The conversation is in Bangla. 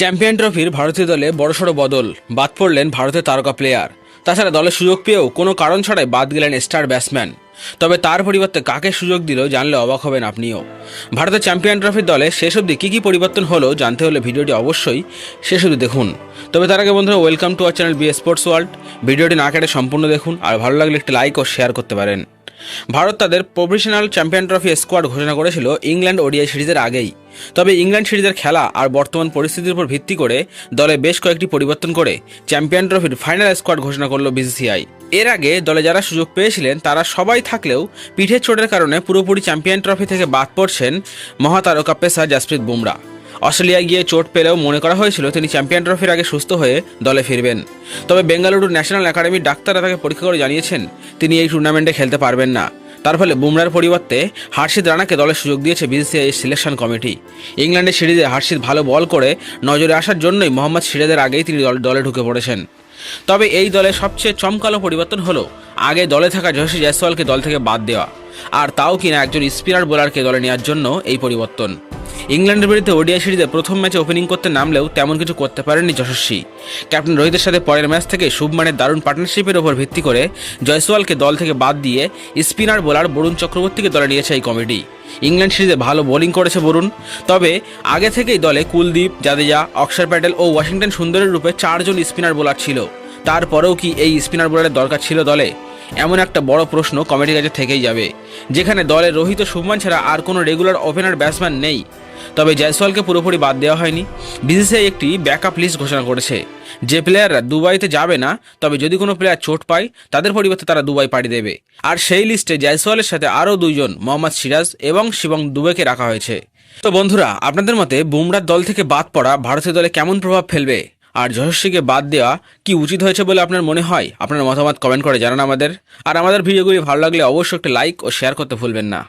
চ্যাম্পিয়ন ট্রফির ভারতীয় দলে বড়সড় বদল, বাদ পড়লেন ভারতের তারকা প্লেয়ার তাছাড়া দলে সুযোগ পেয়েও কোনো কারণ ছাড়াই বাদ গেলেন স্টার ব্যাটসম্যান তবে তার পরিবর্তে কাকে সুযোগ দিল জানলে অবাক হবেন আপনিও। ভারতের চ্যাম্পিয়ন ট্রফির দলে শেষ অবধি কী কী পরিবর্তন হলো জানতে হলে ভিডিওটি অবশ্যই শেষ অবধি দেখুন। তবে তার আগে বন্ধুরা welcome to our channel B sports world ভিডিওটি না কেটে সম্পূর্ণ দেখুন, আর ভালো লাগলে একটি লাইক ও শেয়ার করতে পারেন। ভারত তাদের প্রফেশনাল চ্যাম্পিয়ন ট্রফি স্কোয়াড ঘোষণা করেছিল ইংল্যান্ড ওডিআই সিরিজের আগেই। তবে ইংল্যান্ড সিরিজের খেলা আর বর্তমান পরিস্থিতির উপর ভিত্তি করে দলে বেশ কয়েকটি পরিবর্তন করে চ্যাম্পিয়ন ট্রফির ফাইনাল স্কোয়াড ঘোষণা করল বিসিসিআই। এর আগে দলে যারা সুযোগ পেয়েছিলেন, তারা সবাই থাকলেও পিঠের চোটের কারণে পুরোপুরি চ্যাম্পিয়ন ট্রফি থেকে বাদ পড়ছেন মহাতারকা পেসার জাসপ্রীত বুমরা। অস্ট্রেলিয়ায় গিয়ে চোট পেলেও মনে করা হয়েছিল তিনি চ্যাম্পিয়ন ট্রফির আগে সুস্থ হয়ে দলে ফিরবেন। তবে বেঙ্গালুরু ন্যাশনাল একাডেমির ডাক্তাররা তাকে পরীক্ষা করে জানিয়েছেন, তিনি এই টুর্নামেন্টে খেলতে পারবেন না। তার ফলে বুমরার পরিবর্তে হার্ষিদ রানাকে দলের সুযোগ দিয়েছে বিসিসিআই সিলেকশন কমিটি। ইংল্যান্ডের সিরিজে হার্ষিদ ভালো বল করে নজরে আসার জন্যই মোহাম্মদ সিরাজের আগেই তিনি দল- ঢুকে পড়েছেন। তবে এই দলে সবচেয়ে চমকালো পরিবর্তন হলো আগে দলে থাকা যশস্বী জয়সওয়ালকে দল থেকে বাদ দেওয়া। আর তাও কিনা একজন স্পিনার বোলারকে দলে নেওয়ার জন্য এই পরিবর্তন। ইংল্যান্ডের বিরুদ্ধে ওডিআই সিরিজে প্রথম ম্যাচে ওপেনিং করতে নামলেও তেমন কিছু করতে পারেননি যশস্বী। ক্যাপ্টেন রোহিতের সাথে পরের ম্যাচ থেকে শুভমানের দারুণ পার্টনারশিপের ওপর ভিত্তি করে জয়সওয়ালকে দল থেকে বাদ দিয়ে স্পিনার, বোলার বরুণ চক্রবর্তীকে দলে নিয়েছে এই কমিটি। ইংল্যান্ড সিরিজে ভালো বোলিং করেছে বরুণ। তবে আগে থেকেই দলে কুলদীপ, জাদেজা, অক্ষর প্যাটেল ও ওয়াশিংটন সুন্দরের রূপে চারজন স্পিনার বোলার ছিল। তারপরেও কি এই স্পিনার বোলারের দরকার ছিল দলে? এমন একটা বড় প্রশ্ন কমিটির কাছে থেকেই যাবে, যেখানে দলে রোহিত শুভমান ছাড়া আর কোনো রেগুলার ওপেনার ব্যাটসম্যান নেই। তবে জয়সওয়ালকে পুরোপুরি বাদ দেওয়া হয়নি। বিসিসিআই একটি ব্যাকআপ লিস্ট ঘোষণা করেছে, যে প্লেয়াররা দুবাইতে যাবে না, তবে যদি কোনো প্লেয়ার চোট পায়, তাদের পরিবর্তে তারা দুবাই পাড়ি দেবে। আর সেই লিস্টে জয়সওয়ালের সাথে আরও দুইজন, মোহাম্মদ সিরাজ এবং শিবং দুবেকে রাখা হয়েছে। তো বন্ধুরা, আপনাদের মতে বুমরার দল থেকে বাদ পড়া ভারতীয় দলে কেমন প্রভাব ফেলবে? আর যশস্বীকে বাদ দেওয়া কি উচিত হয়েছে বলে আপনার মনে হয়? আপনার মতামত কমেন্ট করে জানান আমাদের। আর আমাদের ভিডিওগুলি ভালো লাগলে অবশ্যই একটা লাইক ও শেয়ার করতে ভুলবেন না।